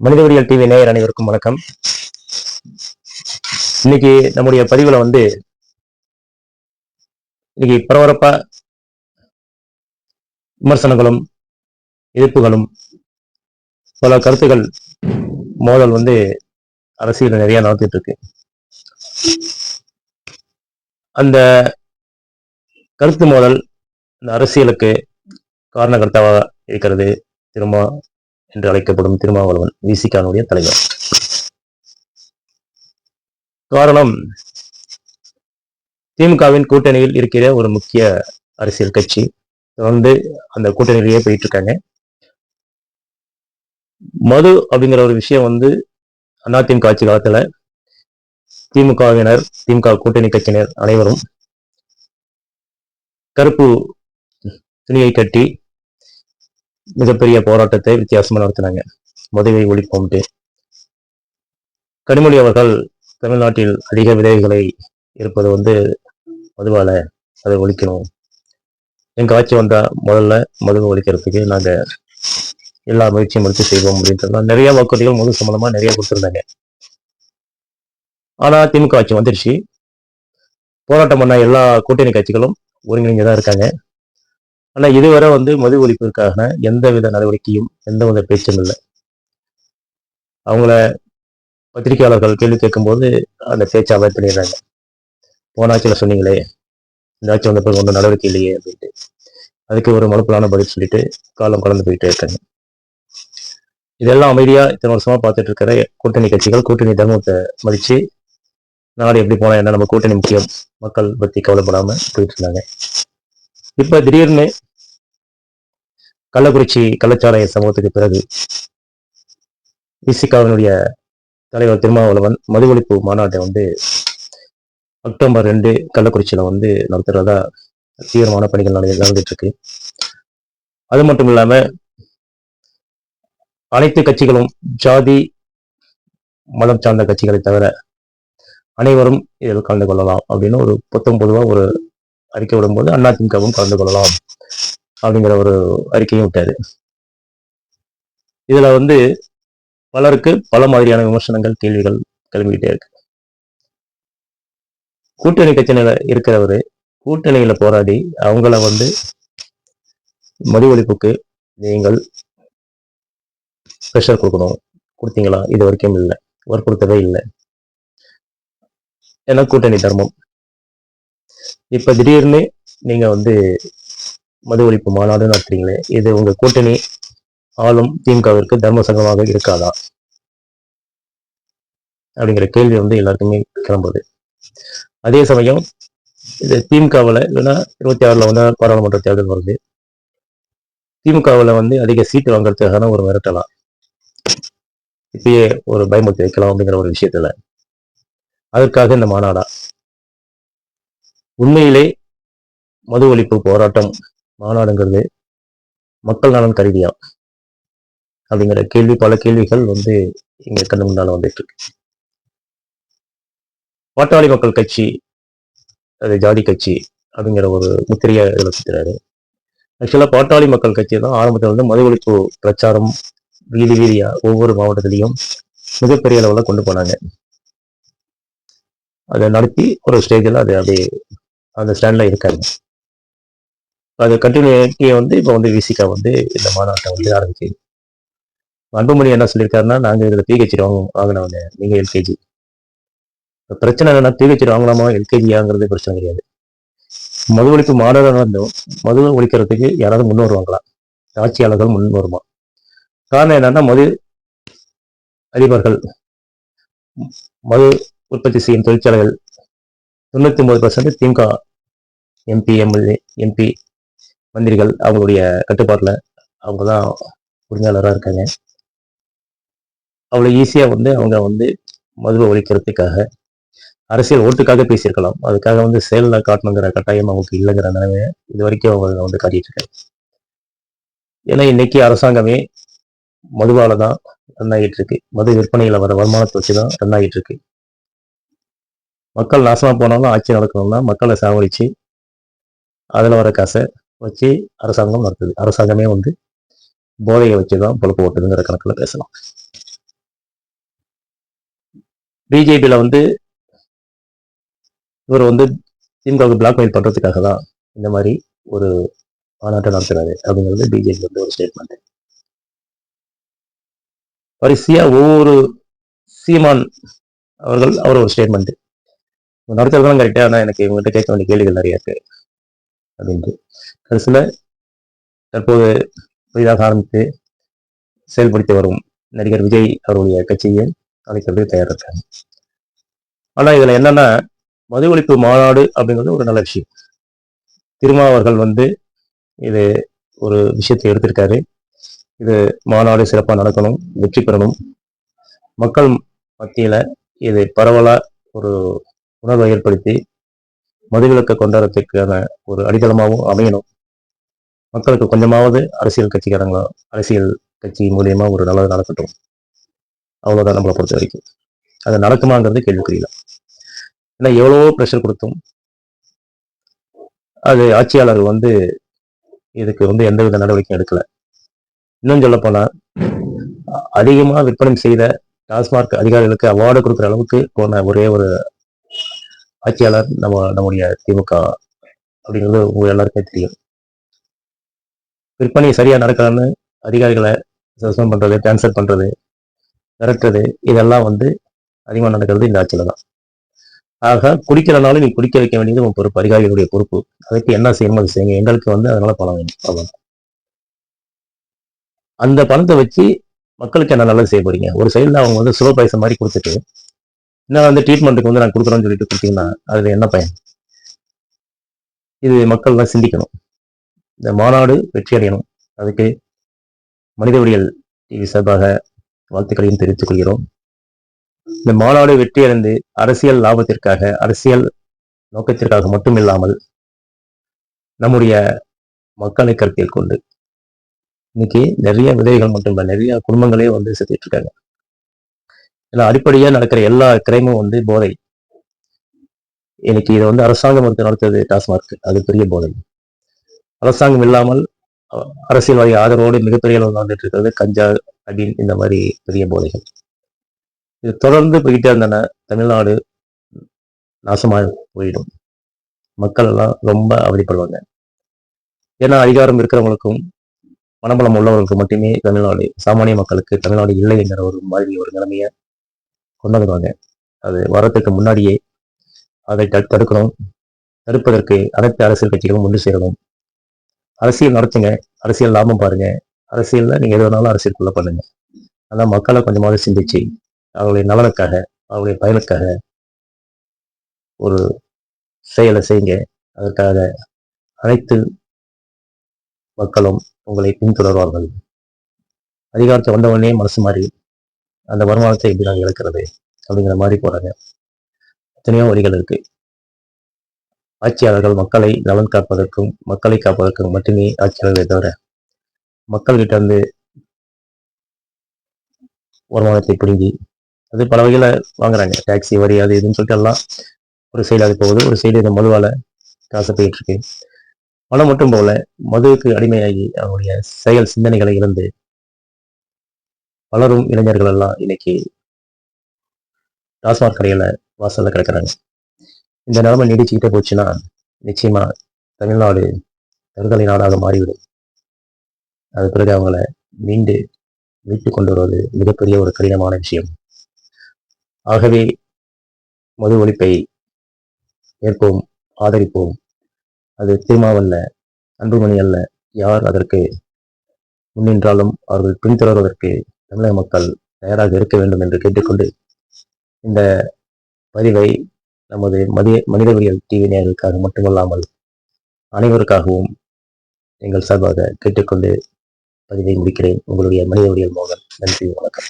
மனிதவடிகள் TV நேயர் அனைவருக்கும் வணக்கம். இன்னைக்கு நம்முடைய பதிவுல வந்து இன்னைக்கு பரபரப்பா விமர்சனங்களும் எதிர்ப்புகளும் பல கருத்துகள் மோதல் வந்து அரசியல் நிறைய நடத்திட்டு இருக்கு. அந்த கருத்து மோதல் இந்த அரசியலுக்கு காரணகர்த்தாவாக இருக்கிறது திரும்ப என்று அழைக்கப்படும் திருமாவளவன் விசிகானுடைய தலைவர். காரணம் திமுகவின் கூட்டணியில் இருக்கிற ஒரு முக்கிய அரசியல் கட்சி. தொடர்ந்து அந்த கூட்டணியிலேயே போயிட்டு இருக்காங்க மது அப்படிங்கிற ஒரு விஷயம் வந்து அதிமுக ஆட்சி காலத்துல திமுகவினர் திமுக கூட்டணி கட்சியினர் அனைவரும் கருப்பு துணியை கட்டி மிகப்பெரிய போராட்டத்தை வித்தியாசமா நடத்தினாங்க. மதுவை ஒழிப்போம்ட்டு கனிமொழி அவர்கள் தமிழ்நாட்டில் அதிக விதைகளை இருப்பது வந்து மதுவால அதை ஒழிக்கணும். எங்க ஆட்சி வந்தா முதல்ல மதுவை ஒழிக்கிறதுக்கு நாங்க எல்லா முயற்சியும் எடுத்து செய்வோம் அப்படின்றதுலாம் நிறைய வாக்குறுதிகள் மது சம்பந்தமா நிறைய கொடுத்துருந்தாங்க. ஆனா திமுக ஆட்சி வந்துருச்சு. போராட்டம் பண்ண எல்லா கூட்டணி கட்சிகளும் ஒருங்கிணைந்துதான் இருக்காங்க. ஆனா இதுவரை வந்து மது ஒழிப்பிற்கான எந்த வித நடவடிக்கையும் எந்த வித பேச்சும் இல்லை. அவங்கள பத்திரிகையாளர்கள் கேள்வி கேட்கும்போது அந்த பேச்சை அவாய்ட் பண்ணிடுறாங்க. போனாச்சில் சொன்னீங்களே இந்தாச்சும் வந்த பிறகு ஒன்றும் நடவடிக்கை இல்லையே அப்படின்ட்டு. அதுக்கு ஒரு மறுப்பலான பதில் சொல்லிட்டு காலம் கலந்து போயிட்டே இருக்காங்க. இதெல்லாம் அமைதியாக இத்தனை வருஷமாக பார்த்துட்டு இருக்கிற கூட்டணி கட்சிகள் கூட்டணி தர்மத்தை மதித்து நாடு எப்படி போனால் என்ன நம்ம கூட்டணி முக்கியம் மக்கள் பற்றி கவலைப்படாமல் போயிட்டு இருந்தாங்க இப்போ திடீர்னு கள்ளக்குறிச்சி கள்ளச்சாராய சம்பவத்துக்கு பிறகு இசிகாவினுடைய தலைவர் திருமாவளவன் மது ஒழிப்பு மாநாட்டை வந்து அக்டோபர் ரெண்டு கள்ளக்குறிச்சியில வந்து நடத்துறதா தீவிரமான பணிகள் நடந்துட்டு இருக்கு அது மட்டும் இல்லாம அனைத்து கட்சிகளும் ஜாதி மதம் சார்ந்த கட்சிகளை தவிர அனைவரும் இதில் கலந்து கொள்ளலாம் அப்படின்னு ஒரு புத்தம் பொதுவாக ஒரு அறிக்கை விடும்போது அதிமுகவும் கலந்து கொள்ளலாம். அப்படிங்கிற ஒரு அறிக்கையும் விட்டாரு. இதுல வந்து பலருக்கு பல மாதிரியான விமர்சனங்கள் கேள்விகள் கிளம்பிக்கிட்டே இருக்கு. கூட்டணி கட்சியில இருக்கிறவரு கூட்டணியில போராடி அவங்கள வந்து மது ஒழிப்புக்கு நீங்கள் ப்ரெஷர் கொடுக்கணும். கொடுத்தீங்களா? இது வரைக்கும் இல்லை. வற்புறுத்தவே இல்லை. ஏன்னா கூட்டணி தர்மம். இப்ப திடீர்னு நீங்க வந்து மது ஒழிப்பு மாநாடு நடத்துறீங்களே? இது உங்க கூட்டணி ஆளும் திமுகவிற்கு தர்ம சங்கமாக இருக்காதா? அப்படிங்கிற கேள்வி வந்து எல்லாருக்குமே கிளம்புது. அதே சமயம் இது திமுகவில் இல்லைன்னா இருபத்தி ஆறுல வந்து பாராளுமன்ற தேர்தல் வருது. திமுகவில் வந்து அதிக சீட்டு வாங்குறதுக்கான ஒரு மிரட்டலாம். இப்பயே ஒரு பயமுறுத்தி வைக்கலாம் அப்படிங்கிற ஒரு விஷயத்துல. அதற்காக இந்த மாநாடா. உண்மையிலே மது ஒழிப்பு போராட்டம் மாநாடுங்கிறது மக்கள் நலன் கருவியா? அப்படிங்கிற கேள்வி பல கேள்விகள் வந்து இங்க கண்ணு முன்னால வந்துட்டு இருக்கு. பாட்டாளி மக்கள் கட்சி அது ஜாதி கட்சி அப்படிங்கிற ஒரு முத்திரையை வச்சுக்கிறாரு ஆக்சுவலா பாட்டாளி மக்கள் கட்சி தான் ஆரம்பத்துல வந்து மது ஒழிப்பு பிரச்சாரம் வீதி வீதியா ஒவ்வொரு மாவட்டத்திலையும் மிகப்பெரிய அளவுல கொண்டு போனாங்க. அதை நடத்தி ஒரு ஸ்டேஜில் அது அப்படியே அந்த ஸ்டாண்ட்ல இருக்காங்க. அது கண்டினியூட்டியை வந்து இப்போ வந்து விசிகா வந்து இந்த மாநாட்டை வந்து ஆரம்பிச்சு அன்புமணி என்ன சொல்லியிருக்காருன்னா நாங்கள் இதில் பிஹெச்டி வாங்க வாங்கினவங்க நீங்கள் எல்கேஜி பிரச்சனை என்னன்னா பிஹெச்டி வாங்கலாமா எல்கேஜியாங்கிறது பிரச்சனை கிடையாது. மது ஒழிப்பு மாநாடு நடந்தும் மது ஒழிக்கிறதுக்கு யாராவது முன் வருவாங்களா ஆட்சியாளர்கள் முன் வருமா காரணம் என்னன்னா மது அதிபர்கள் மது உற்பத்தி செய்யும் தொழிற்சாலைகள் தொண்ணூத்தி ஒன்பது percent DMK MP MLA MP மந்திரிகள் அவங்களுடைய கட்டுப்பாட்டில் அவங்க தான் உரிமையாளராக இருக்காங்க அவ்வளோ ஈஸியாக வந்து அவங்க வந்து மதுவை ஒழிக்கிறதுக்காக அரசியல் ஓட்டுக்காக பேசியிருக்கலாம். அதுக்காக வந்து செயலில் காட்டணுங்கிற கட்டாயம் அவங்களுக்கு இல்லைங்கிற நிலைமை இது வரைக்கும் அவங்க வந்து காட்டிட்டு இருக்காங்க. ஏன்னா இன்னைக்கு அரசாங்கமே மதுவால தான் ரன் ஆகிட்டு இருக்கு. மது விற்பனையில் வர வருமானத்தை வச்சு தான் ரன் ஆகிட்டு இருக்கு. மக்கள் நாசமாக போனாலும் ஆட்சி நடக்கணும்னா மக்களை சாவடிச்சு அதில் வர காசை வச்சு அரசாங்கம் நடத்துது. அரசாங்கமே வந்து போதையை வச்சு தான் பொழப்பு ஓட்டுதுங்கிற கணக்குல பேசலாம். பிஜேபியில் வந்து இவர் வந்து திமுகவுக்கு பிளாக்மெயில் பண்ணுறதுக்காக தான் இந்த மாதிரி ஒரு மாநாட்டம் நடத்துகிறாரு அப்படிங்கிறது பிஜேபி வந்து ஒரு ஸ்டேட்மெண்ட் வரிசையா ஒவ்வொரு சீமான் அவர்கள் அவர் ஒரு ஸ்டேட்மெண்ட் நடத்துறதுலாம் கரெக்டா ஆனால் எனக்கு இவங்ககிட்ட கேட்க வேண்டிய கேள்விகள் நிறைய இருக்கு. அப்படின்ட்டு. கடைசியில் தற்போது புதிதாக ஆரம்பித்து செயல்படுத்தி வரும் நடிகர் விஜய் அவருடைய கட்சியை அழைக்கிறதுக்கு தயாரிருக்காங்க ஆனால் இதில் என்னென்னா என்னன்னா மது ஒழிப்பு மாநாடு அப்படிங்கிறது ஒரு நல்ல விஷயம். திருமாவர்கள் வந்து இது ஒரு விஷயத்தை எடுத்திருக்காரு. இது மாநாடு சிறப்பாக நடக்கணும் வெற்றி பெறணும். மக்கள் மத்தியில் இது பரவலாக ஒரு உணர்வை ஏற்படுத்தி மதுவிலக்க கொண்டாடத்திற்கான ஒரு அடித்தளமாகவும் அமையணும். மக்களுக்கு கொஞ்சமாவது அரசியல் கட்சிக்காரங்களோ அரசியல் கட்சி மூலியமா ஒரு நல்லது நடக்கட்டும். அவ்வளவுதான் நம்மளை பொறுத்த வரைக்கும். அது நடக்குமாங்கிறது கேள்விக்குரியல ஏன்னா எவ்வளவோ ப்ரெஷர் கொடுத்தும் அது ஆட்சியாளர் வந்து இதுக்கு வந்து எந்த வித நடவடிக்கையும் எடுக்கல. இன்னும் சொல்ல போனா அதிகமா விற்பனை செய்த டாஸ்மார்க் அதிகாரிகளுக்கு அவார்டு கொடுக்குற அளவுக்கு போன ஒரே ஒரு ஆட்சியாளர் நம்ம நம்முடைய திமுக அப்படிங்கிறது உங்க எல்லாருக்குமே தெரியும். விற்பனை சரியா நடக்கலன்னு அதிகாரிகளை சஸ்பெண்ட் பண்றது கேன்சல் பண்றது மிரட்டுறது இதெல்லாம் வந்து அதிகமாக நடக்கிறது இந்த ஆட்சியில் தான். ஆக குடிக்கிறனாலும் நீ குடிக்க வைக்க வேண்டியது உன் பொறுப்பு அதிகாரிகளுடைய பொறுப்பு. அதுக்கு என்ன செய்யணுமோ அது செய்யுங்க. எங்களுக்கு வந்து அதனால பணம் வேணும். அவ்வளோ அந்த பணத்தை வச்சு மக்களுக்கு என்ன நல்லது செய்ய போறீங்க? ஒரு சைடில் அவங்க வந்து சுலோ பைசா மாதிரி கொடுத்துட்டு இன்னும் வந்து ட்ரீட்மெண்ட்டுக்கு வந்து நான் கொடுக்குறோன்னு சொல்லிட்டு கொடுத்தீங்கன்னா அதில் என்ன பயன்? இது மக்கள்லாம் சிந்திக்கணும். இந்த மாநாடு வெற்றி அடையணும். அதுக்கு மனித டிவி சார்பாக வாழ்த்துக்களையும் தெரிவித்துக் கொள்கிறோம். இந்த மாநாடு வெற்றி அடைந்து அரசியல் லாபத்திற்காக அரசியல் நோக்கத்திற்காக மட்டுமில்லாமல் நம்முடைய மக்களை கருத்தில் கொண்டு இன்னைக்கு நிறைய விதைகள் மட்டும் நிறைய குடும்பங்களே வந்து செத்துட்டு இருக்காங்க. ஏன்னா அடிப்படையாக நடக்கிற எல்லா கிரைமும் வந்து போதை. இன்னைக்கு இதை வந்து அரசாங்கம் ஒருத்தர் நடத்துறது டாஸ்மார்க் அது பெரிய போதை. அரசாங்கம் இல்லாமல் அரசியல்வாதி ஆதரவோடு மிகப்பெரிய அளவில் வந்துட்டு இருக்கிறது கஞ்சா அடின் இந்த மாதிரி பெரிய போதைகள். இது தொடர்ந்து போயிட்டே இருந்தன தமிழ்நாடு நாசமாக போயிடும். மக்கள் எல்லாம் ரொம்ப அவதிப்படுவாங்க. ஏன்னா அதிகாரம் இருக்கிறவங்களுக்கும் மனபலம் உள்ளவர்களுக்கு மட்டுமே தமிழ்நாடு சாமானிய மக்களுக்கு தமிழ்நாடு இல்லை என்கிற ஒரு மாதிரி ஒரு நிலைமையை கொண்டு அது வரத்துக்கு முன்னாடியே அதை தடுக்கணும். தடுப்பதற்கு அனைத்து அரசியல் கட்சிகளும் ஒன்று சேரணும். அரசியல் நடத்துங்க. அரசியல் லாபம் பாருங்க. அரசியல்ல நீங்க எது வேணாலும் அரசியலுக்குள்ள பண்ணுங்க. அதான் மக்களை கொஞ்சமாவது சிந்திச்சு அவருடைய நலனுக்காக அவருடைய பயனுக்காக ஒரு செயலை செய்யுங்க. அதற்காக அனைத்து மக்களும் உங்களை பின்தொடர்வார்கள். அதிகாரத்தை வந்தவொடனே மனசு மாறி அந்த வருமானத்தை எப்படி நாங்கள் இழக்கிறது அப்படிங்கிற மாதிரி போறாங்க. எத்தனையோ வழிகள் இருக்கு. ஆட்சியாளர்கள் மக்களை நலன் காப்பதற்கும் மக்களை காப்பதற்கும் மட்டுமே ஆட்சியாளர்களை தவிர மக்கள்கிட்ட இருந்து வருமானத்தை பிடுங்கி அது பல வகையில் வாங்குறாங்க. டாக்ஸி வரி அது இதுன்னு சொல்லிட்டு எல்லாம் ஒரு சைடு அது போகுது. ஒரு சைடு இந்த மதுவால காசு போயிட்டு இருக்கு. பணம் மட்டும் போல மதுவுக்கு அடிமையாகி அவங்களுடைய செயல் சிந்தனைகளை இழந்து பலரும் இளைஞர்கள் எல்லாம் இன்னைக்கு டாஸ்மாக் கடையில வாசல்ல கிடக்குறாங்க. இந்த நிலைமை நீடிச்சுக்கிட்டே போச்சுன்னா நிச்சயமா தமிழ்நாடு தருதலை நாடாக மாறிவிடும். அது பிறகு அவங்கள மீண்டு மீட்டு கொண்டு வருவது மிகப்பெரிய ஒரு கடினமான விஷயம். ஆகவே மது ஒழிப்பை ஏற்போம் ஆதரிப்போம். அது திருமாவல்ல அன்புமணி அல்ல யார் அதற்கு முன்னின்றாலும் அவர்கள் பின்தொடர்வதற்கு தமிழக மக்கள் தயாராக இருக்க வேண்டும் என்று கேட்டுக்கொண்டு இந்த பதிவை நமது மதிய மனிதவியல் டிவி நேர்களுக்காக மட்டுமல்லாமல் அனைவருக்காகவும் எங்கள் சார்பாக கேட்டுக்கொண்டு பதிவை முடிக்கிறேன். உங்களுடைய மனிதவியல் மோகன். நன்றி வணக்கம்.